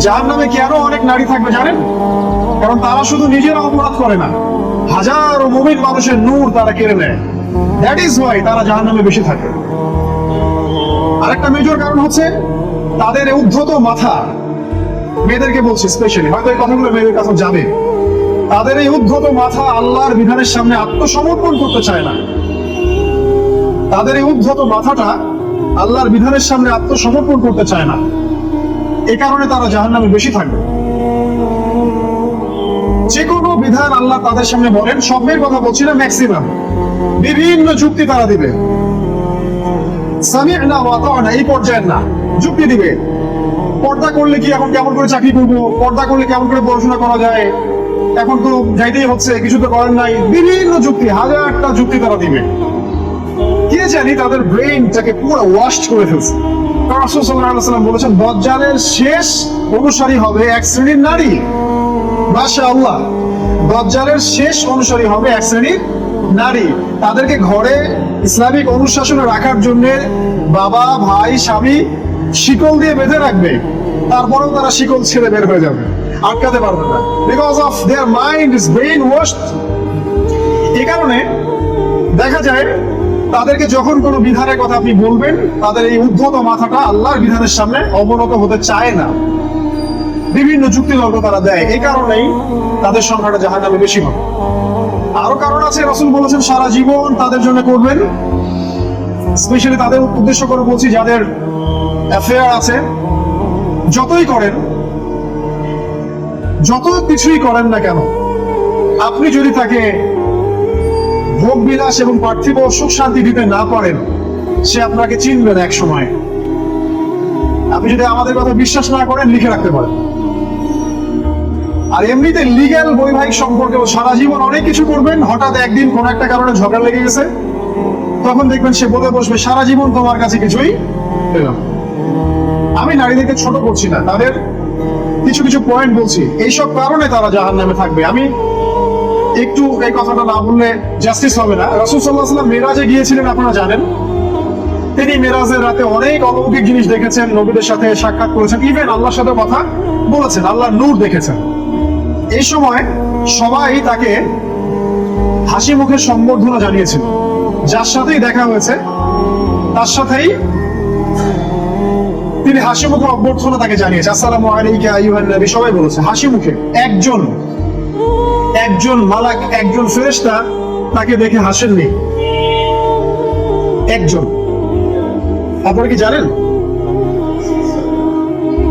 যার নামে কেন অনেক নারী থাকবে, জানেন? কারণ তারা শুধু নিজেরা অপরাধ করে না। হাজারো মুমিন মানুষের নূর তারা কেড়ে নেয়। দ্যাট ইজ ওয়াই তারা জাহান নামে বেশি থাকে। আরেকটা মেজর কারণ হচ্ছে তাদের উদ্ধত মাথা। মেয়েদেরকে বলছি স্পেশালি হয়তো এই কথাগুলো মেয়েদের কাছে যাবে। তাদের এই উদ্ধত মাথা আল্লাহর বিধানের সামনে আত্মসমর্পণ করতে চায় না। তাদের এই উদ্ধত মাথাটা আল্লাহর বিধানের সামনে আত্মসমর্পণ করতে চায় না। এ কারণে তারা জাহান নামে বেশি থাকবে। যে কোনো বিধান আল্লাহ তাদের সামনে বলেন সবের কথা বলছি না ম্যাক্সিমাম বিভিন্ন যুক্তি তারা দিবে। এই পর্যায়ের না। যুক্তি দিবে। পর্দা করলে কি এখন কেমন করে চাকরি করব? পর্দা করলে কেমন করে পড়াশোনা করা যায়? এখন তো যাইতেই হচ্ছে, কিছু তো করেন নাই। বিভিন্ন যুক্তি, হাজারটা যুক্তি তারা দিবে। কে জানি তাদের ব্রেইনটাকে পুরো ওয়াশ করে ফেলছে। বলেছেন, দজ্জালের শেষ অনুসারী হবে এক শ্রেণির নারী। মাশাআল্লাহ। দজ্জালের শেষ অনুসারী হবে এক শ্রেণির নারী। তাদেরকে ঘরে ইসলামিক অনুশাসনে রাখার জন্য বাবা, ভাই, স্বামী শিকল দিয়ে বেঁধে রাখবে। তারপরেও তারা শিকল ছেড়ে বের হয়ে যাবে। আটকাতে পারবে না। Because of their mind is brain washed এ কারণে দেখা যায় তাদেরকে যখন কোনো বিধানের কথা আপনি বলবেন, তাদের এই উদ্ধত মাথাটা আল্লাহর বিধানের সামনে অবনত হতে চায় না। বিভিন্ন যুক্তি তর্ক তারা দেয়। এই কারণেই তাদের সংখ্যাটা জাহান নামে বেশি হবে। আরও কারণ আছে, রসুল বলেছেন, সারা জীবন তাদের জন্য করবেন। স্পেশালি তাদের উদ্দেশ্য করে বলছি, যাদের অ্যাফেয়ার আছে, যতই করেন, যত কিছুই করেন না কেন, আপনি যদি তাকে ভোগ বিলাস এবং পার্থিব সুখ শান্তি দিতে না পারেন, সে আপনাকে চিনবে না এক সময় আপনি যদি আমাদের কথা বিশ্বাস না করেন, লিখে রাখতে পারেন। আর এমনিতে লিগ্যাল বৈবাহিক সম্পর্কে সারা জীবন অনেক কিছু করবেন, হঠাৎ একদিন কোন একটা কারণে ঝগড়া লেগে গেছে, তখন দেখবেন সে বলে বসবে, সারা জীবন তোমার কাছে কিছুই পেলাম আমি নারীদেরকে ছোট করছি না, তাদের কিছু কিছু পয়েন্ট বলছি, এইসব কারণে তারা জাহান নামে থাকবে। আমি একটু এই কথাটা না বললে জাস্টিস হবে না। রসুল সাল্লাহ সাল্লাম মেরাজে গিয়েছিলেন, আপনারা জানেন। তিনি মেরাজের রাতে অনেক অলৌকিক জিনিস দেখেছেন, নবীদের সাথে সাক্ষাৎ করেছেন। ইভেন আল্লাহর সাথে কথা বলেছেন আল্লাহ নূর দেখেছেন। এই সময় সবাই তাকে হাসি মুখে সম্বর্ধনা জানিয়েছিল। যার সাথেই দেখা হয়েছে, তার সাথেই তিনি হাসি মুখে অভ্যর্থনা তাকে জানিয়েছে। আসসালামু আলাইকা, আইয়ুহান নবী, সবাই বলেছে, হাসি মুখে একজন। একজন মালাক, একজন ফেরেশতা তাকে দেখে হাসেননি। একজন। আপনারা কি জানেন?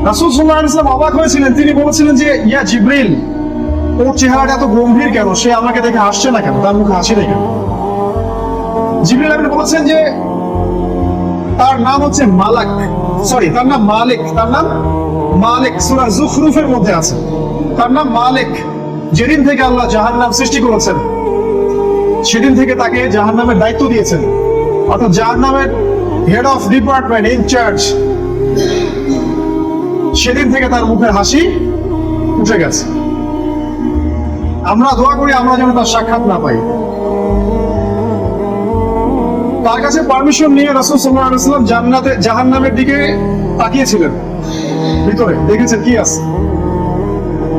রাসূল ওয়াসাল্লাম অবাক হয়েছিলেন। তিনি বলেছিলেন যে, ইয়া জিবরিল ওর চেহারাটা এত গম্ভীর কেন? সে আমাকে দেখে হাসছে না কেন? তার মুখে হাসি কেন? বলেছেন যে, তার নাম হচ্ছে মালাক। সরি, তার নাম মালিক। তার নাম মালিক। সুরা জুখরুফের মধ্যে আছে। তার নাম মালিক। যেদিন থেকে আল্লাহ জাহান্নাম সৃষ্টি করেছেন, সেদিন থেকে তাকে জাহান্নামের দায়িত্ব দিয়েছেন। অর্থাৎ জাহান্নামের হেড অফ ডিপার্টমেন্ট ইনচার্জ সেদিন থেকে তার মুখের হাসি উঠে গেছে। আমরা দোয়া করি আমরা যেন তার সাক্ষাৎ না পাই। তার কাছে পারমিশন নিয়ে রাসূল ওয়াসাল্লাম জান্নাতে জাহান্নামের দিকে তাকিয়েছিলেন। ভিতরে দেখেছেন কি আছে?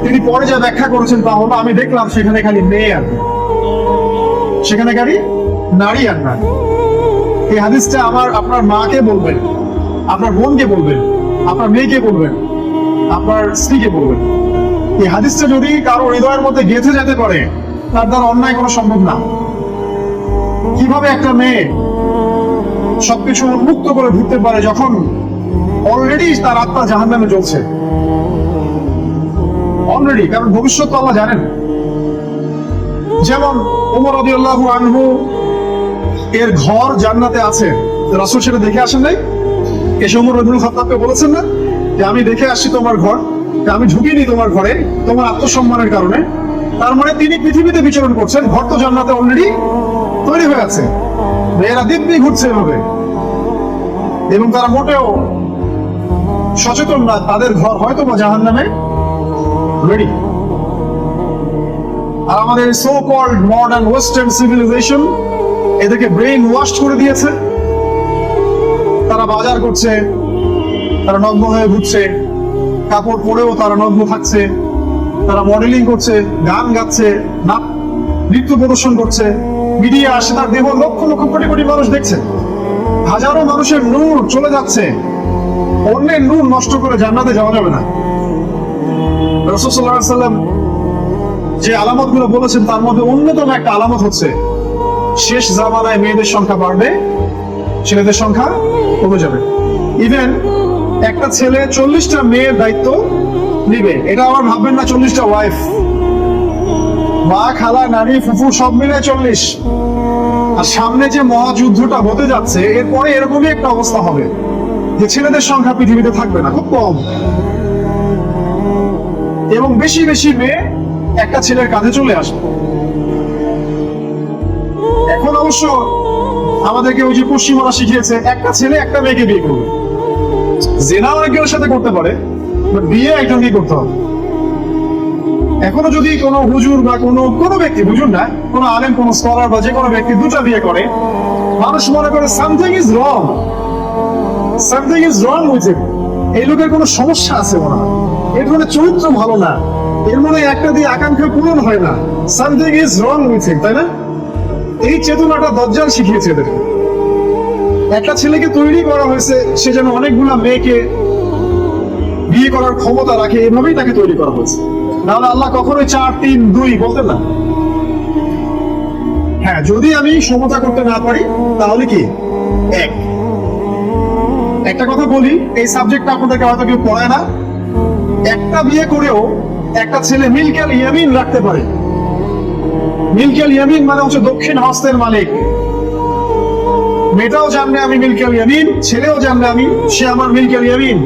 তিনি পরে যা ব্যাখ্যা করেছেন তা হলো, আমি দেখলাম সেখানে খালি মেয়ে আর সেখানে খালি নারী আর নারী। এই হাদিসটা আমার, আপনার মাকে বলবেন, আপনার বোনকে বলবেন, আপনার মেয়েকে বলবেন, আপনার স্ত্রীকে বলবেন। এই হাদিসটা যদি কারও হৃদয়ের মধ্যে গেঁথে যেতে পারে, তার দ্বারা অন্যায় কোনো সম্ভব না। কীভাবে একটা মেয়ে সবকিছু উন্মুক্ত করে ঘুরতে পারে যখন অলরেডি তার আত্মা জাহান নামে জ্বলছে? অলরেডি কারণ ভবিষ্যৎ আল্লাহ জানেন। যেমন ওমর রাদিয়াল্লাহু আনহু, এর ঘর জান্নাতে আছে। রাসূল সেটা দেখে আসেন নাই? এসে ওমর রাদিয়াল্লাহু খাত্তাবকে বলেছেন না? যে আমি দেখে আসছি তোমার ঘর আমি ঢুকিনি তোমার ঘরে, তোমার আত্মসম্মানের কারণে। তার মানে তিনি পৃথিবীতে বিচরণ করছেন, ঘর তো জান্নাতে অলরেডি তৈরি হয়ে আছে। মেয়েরা দিব্যি ঘুরছে এভাবে। এবং তারা মোটেও সচেতন না, তাদের ঘর হয়তো বা জাহান নামে আর আমাদের so called modern western civilisation এদেরকে ওয়াশ করে দিয়েছে। তারা বাজার করছে, তারা নগ্ন হয়ে ঘুরছে, কাপড় পরেও তারা নগ্ন থাকছে, তারা মডেলিং করছে, গান গাচ্ছে, নাচ, নৃত্য প্রদর্শন করছে। মিডিয়া আসে তার দেহ লক্ষ লক্ষ কোটি কোটি মানুষ দেখছে। হাজারো মানুষের নূর চলে যাচ্ছে। অন্যের নূর নষ্ট করে জান্নাতে যাওয়া যাবে না। রসুল্লাহ যে আলামতগুলো বলেছেন, তার মধ্যে অন্যতম একটা আলামত হচ্ছে, শেষ জামানায় মেয়েদের সংখ্যা বাড়বে, ছেলেদের সংখ্যা কমে যাবে। ইভেন একটা ছেলে চল্লিশটা মেয়ের দায়িত্ব নিবে। এটা আবার ভাববেন না, চল্লিশটা ওয়াইফ মা, খালা নারী ফুফু সব মিলে চল্লিশ। আর সামনে যে মহাযুদ্ধটা হতে যাচ্ছে, এরপরে এরকমই একটা অবস্থা হবে, যে ছেলেদের সংখ্যা পৃথিবীতে থাকবে না, খুব কম। এবং বেশি বেশি মেয়ে একটা ছেলের কাঁধে চলে আসবে। এখন অবশ্য আমাদেরকে ওই যে পশ্চিমারা শিখিয়েছে, একটা ছেলে একটা মেয়েকে বিয়ে করবে। জেনা অনেকের সাথে করতে পারে, but বিয়ে একজনকেই করতে হবে। এখনও যদি কোনো হুজুর বা কোনো কোনো ব্যক্তি, হুজুর না, কোনো আলেম, কোনো স্কলার বা যে কোনো ব্যক্তি দুটা বিয়ে করে, মানুষ মনে করে something is wrong something is wrong with it এই লোকের কোনো সমস্যা আছে মনে হয়। এর মানে চরিত্র ভালো না। এর মনে একটা দিয়ে আকাঙ্ক্ষা পূরণ হয় না। সামথিং ইজ রং উইথ তাই না? এই চেতনাটা দজ্জাল শিখিয়েছে একটা ছেলেকে তৈরি করা হয়েছে, সে যেন মেয়েকে বিয়ে করার ক্ষমতা রাখে, এভাবেই তাকে তৈরি করা হয়েছে। নাহলে আল্লাহ কখনোই চার, তিন, দুই, বলতেন না। হ্যাঁ যদি আমি সমতা করতে না পারি, তাহলে কি? এক। একটা কথা বলি, এই সাবজেক্টটা আপনাদেরকে হয়তো কেউ পড়ায় না। একটা বিয়ে করেও একটা ছেলে মিলকেল ইয়ামিন রাখতে পারে। মিলকেল ইয়ামিন মানে হচ্ছে দক্ষিণ হস্তের মালিক। মেয়েটাও জানবে আমি মিলকেল ইয়ামিন, ছেলেও জানবে আমি, সে আমার মিলকেল ইয়ামিন।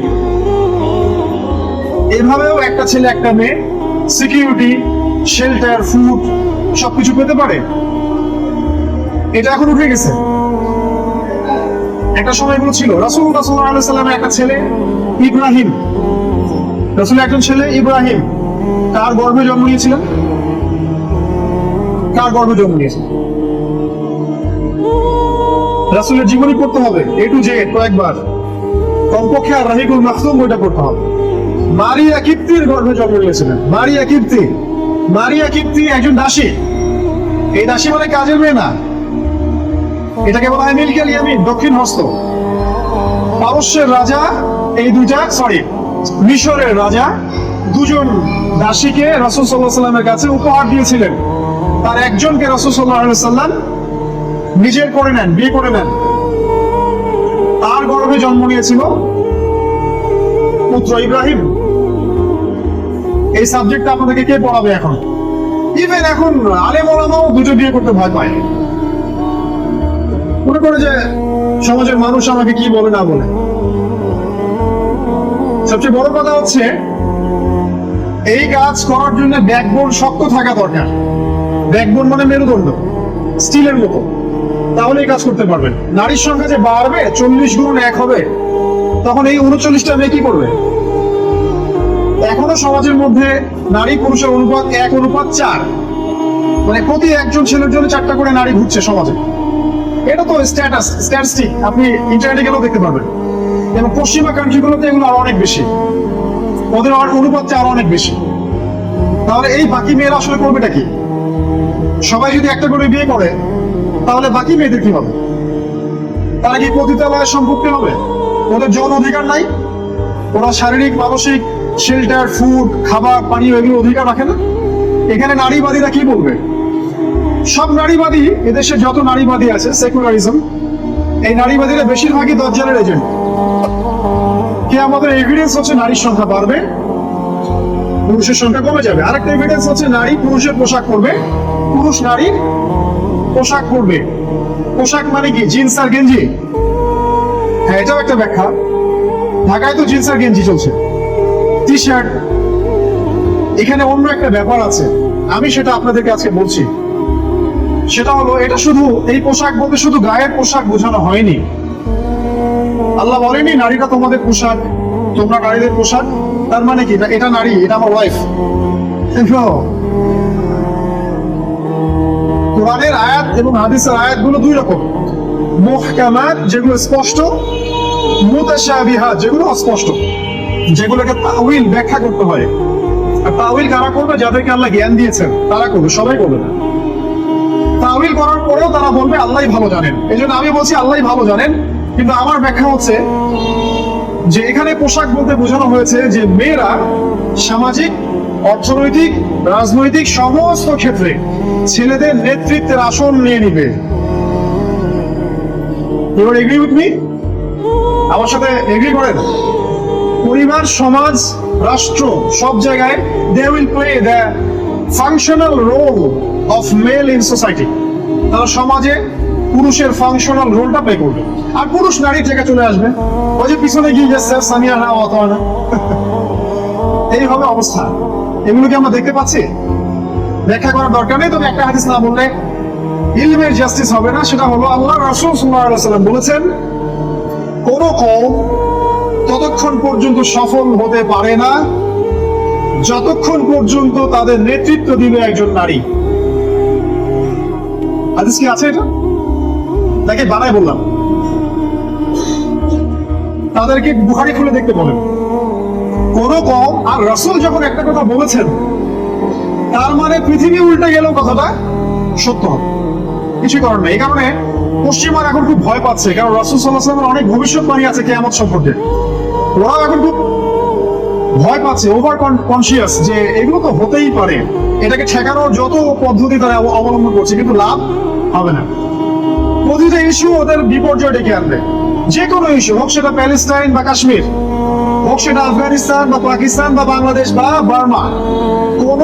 এভাবেও একটা ছেলে, একটা মেয়ে সিকিউরিটি শেল্টার ফুড সবকিছু পেতে পারে। এটা এখন উঠে গেছে। একটা সময় ছিল। রাসুল রাসুল্লাহ সাল্লামের একটা ছেলে, ইব্রাহিম। রাসুলের একজন ছেলে, ইব্রাহিম। কার গর্ভে জন্ম নিয়েছিলেন? কার গর্ভে জন্ম নিয়েছিলেন? রাসুলের জীবনী পড়তে হবে এ টু জেড কয়েকবার। কমপক্ষে আর রাহিকুল মাহতুম বইটা পড়তে হবে। মারিয়া কিপ্তির গর্ভে জন্ম নিয়েছিলেন। মারিয়া কিপ্তি। মারিয়া কিপ্তি একজন দাসী। এই দাসী মানে কাজের মেয়ে না। এটাকে বলা হয় মিলকেল ইয়ামিন দক্ষিণ হস্ত পারস্যের রাজা, এই দুইটা সরি মিশরের রাজা দুজন দাসীকে রাসুল সাল্লাহ সাল্লামের কাছে উপহার দিয়েছিলেন। তার একজনকে রাসুল সাল্লাহ সাল্লাম নিজের করে নেন, বিয়ে করে নেন। তার গর্ভে জন্ম নিয়েছিল পুত্র ইব্রাহিম। এই সাবজেক্টটা আপনাদেরকে কে পড়াবে এখন? ইভেন এখন আলেম ওলামাও দুটো বিয়ে করতে ভয় পায়। মনে করে যে সমাজের মানুষ আমাকে কি বলে না বলে। সবচেয়ে বড় কথা হচ্ছে, এই কাজ করার জন্য ব্যাকবোন শক্ত থাকা দরকার। ব্যাকবোন মানে মেরুদণ্ড স্টিলের মতো। তাহলে এই কাজ করতে পারবেন। নারীর সংখ্যা যে বাড়বে, চল্লিশ গুণ এক হবে, তখন এই উনচল্লিশটা মেয়ে কি করবে? এখনও সমাজের মধ্যে নারী পুরুষের অনুপাত এক, অনুপাত চার। মানে প্রতি একজন ছেলের জন্য চারটা করে নারী ঘুরছে সমাজে। এটা তো স্ট্যাটাস স্ট্যাটিস্টিক আপনি ইন্টারনেটে গেলেও দেখতে পারবেন। এবং পশ্চিমা কান্ট্রিগুলোতে এগুলো আরও অনেক বেশি। ওদের আর অনুপাতটা আরও অনেক বেশি। তাহলে এই বাকি মেয়েরা আসলে করবেটা কি? সবাই যদি একটা করে বিয়ে করে, তাহলে বাকি মেয়েদের কি হবে? তারা কি পতিতালয়ের সম্পর্কে হবে? ওদের যৌন অধিকার নাই? ওরা শারীরিক, মানসিক শেল্টার ফুড খাবার, পানীয় এগুলো অধিকার রাখে না? এখানে নারীবাদীরা কি বলবে? সব নারীবাদী, এদেশে যত নারীবাদী আছে সেকুলারিজম এই নারীবাদীরা বেশিরভাগই দজ্জালের এজেন্ট কে আমাদের এভিডেন্স হচ্ছে নারীর সংখ্যা বাড়বে, পুরুষের সংখ্যা কমে যাবে। আরেকটা এভিডেন্স হচ্ছে নারী পুরুষের পোশাক পরবে। পুরুষ নারীর পোশাক পরবে। পোশাক মানে কি? জিন্স আর গেঞ্জি। হ্যাঁ এটাও একটা ব্যাখ্যা। ঢাকায় তো জিন্স আর গেঞ্জি চলছে। টি শার্ট এখানে অন্য একটা ব্যাপার আছে। আমি সেটা আপনাদেরকে আজকে বলছি। সেটা হলো, এটা শুধু এই পোশাক বলতে শুধু গায়ের পোশাক বোঝানো হয়নি। আল্লাহ বলেনি, নারীরা তোমাদের পোশাক, তোমরা নারীদের পোশাক? তার মানে কি? এটা নারী, এটা আমার ওয়াইফ কোরআনের আয়াত এবং হাদিসের আয়াতগুলো দুই রকম। মুহকামাত, যেগুলো স্পষ্ট মুতাশাবিহাত যেগুলো অস্পষ্ট, যেগুলোকে তাউইল ব্যাখ্যা করতে হয়। আর তাউইল কারা করবে? যাদেরকে আল্লাহ জ্ঞান দিয়েছেন, তারা করবে, সবাই করবে না। তাউইল করার পরেও তারা বলবে, আল্লাহই ভালো জানেন। এই জন্য আমি বলছি আল্লাহ ভালো জানেন। কিন্তু আমার ব্যাখ্যা হচ্ছে যে এখানে পোশাক বলতে বোঝানো হয়েছে যে মেয়েরা সামাজিক, অর্থনৈতিক, রাজনৈতিক সমস্ত ক্ষেত্রে ছেলেদের নেতৃত্বের আসন নিয়ে নিবে। এবার এগ্রি উইথ মি আমার সাথে এগ্রি করেন? পরিবার, সমাজ, রাষ্ট্র, সব জায়গায় they will play the functional role of male in society তারা সমাজে পুরুষের ফাংশনাল রোলটা প্লে করবে। আর পুরুষ নারী থেকে চলে আসবে। ওই যে পিছনে গিয়ে যাচ্ছে সামিয়া না অথবা না। হবে অবস্থা। এগুলো কি আমরা দেখতে পাচ্ছি? ব্যাখ্যা করার দরকার নেই, তবে একটা হাদিস না বললে ইলমের জাস্টিস হবে না, সেটা হলো আল্লাহ রাসূল সাল্লাম বলেছেন, কোন কম ততক্ষণ পর্যন্ত সফল হতে পারে না, যতক্ষণ পর্যন্ত তাদের নেতৃত্ব দিবে একজন নারী। হাদিস কি আছে এটা? তাকে বানায় বললাম। তাদেরকে বুহারি খুলে দেখতে বলেন। কোন কম আর রসুল যখন একটা কথা বলেছেন, তার মানে পৃথিবী উল্টে গেলেও কথাটা সত্য হবে। কিছু করার নেই। এই কারণে পশ্চিমার এখন খুব ভয় পাচ্ছে, কারণ রসুল সাল্লাহ সাল্লামের অনেক ভবিষ্যৎবাণী আছে কেয়ামত সম্পর্কে। ওরাও এখন খুব ভয় পাচ্ছে ওভার কনসিয়াস যে এগুলো তো হতেই পারে। এটাকে ঠেকানোর যত পদ্ধতি তারা অবলম্বন করছে, কিন্তু লাভ হবে না। প্রতিটা ইস্যু ওদের বিপর্যয় ডেকে আনবে। যে কোনো ইস্যু হোক সেটা প্যালেস্টাইন বা কাশ্মীর, হোক সেটা আফগানিস্তান বা পাকিস্তান বা বাংলাদেশ বা বার্মা, কোন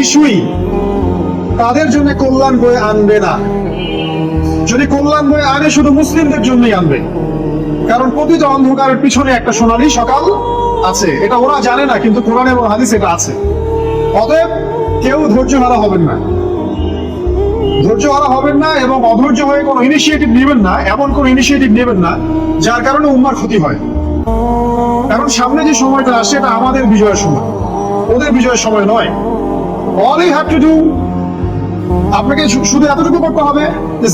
ইস্যুই তাদের জন্য কল্যাণ বয়ে আনবে না। যদি কল্যাণ বয়ে আনে, শুধু মুসলিমদের জন্যই আনবে। কারণ প্রতিটা অন্ধকারের পিছনে একটা সোনালি সকাল আছে। এটা ওরা জানে না, কিন্তু কোরআন এবং হাদিস এটা আছে। অতএব কেউ ধৈর্য হারা হবেন না। ধৈর্য হারা হবেন না এবং অধৈর্য হয়ে কোনো ইনিশিয়েটিভ নেবেন না, এমন কোনো ইনিশিয়েটিভ নেবেন না, যার কারণে উম্মার ক্ষতি হয়। কারণ সামনে যে সময়টা আসছে, এটা আমাদের বিজয়ের সময়। ওদের বিজয়ের সময় নয়। All you have to do আপনাকে শুধু এতটুকু করতে হবে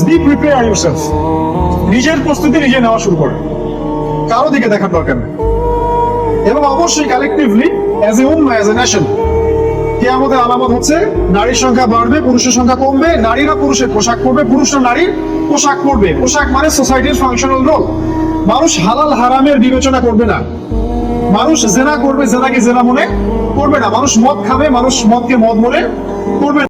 বি প্রিপেয়ার ইউরসেলফ নিজের প্রস্তুতি নিজে নেওয়া শুরু করে কারও দিকে দেখার দরকার নেই। এবং অবশ্যই collectively as a Umma as a nation কে আমাদের আলামত হচ্ছে, নারীর সংখ্যা বাড়বে, পুরুষের সংখ্যা কমবে, নারীরা পুরুষের পোশাক পরবে, পুরুষরা নারীর পোশাক পরবে। পোশাক মানে সোসাইটির ফাংশনাল রোল মানুষ হালাল হারামের বিবেচনা করবে না। মানুষ জেনা করবে, জেনাকে জেনা মনে করবে না। মানুষ মদ খাবে, মানুষ মদকে মদ মনে করবে।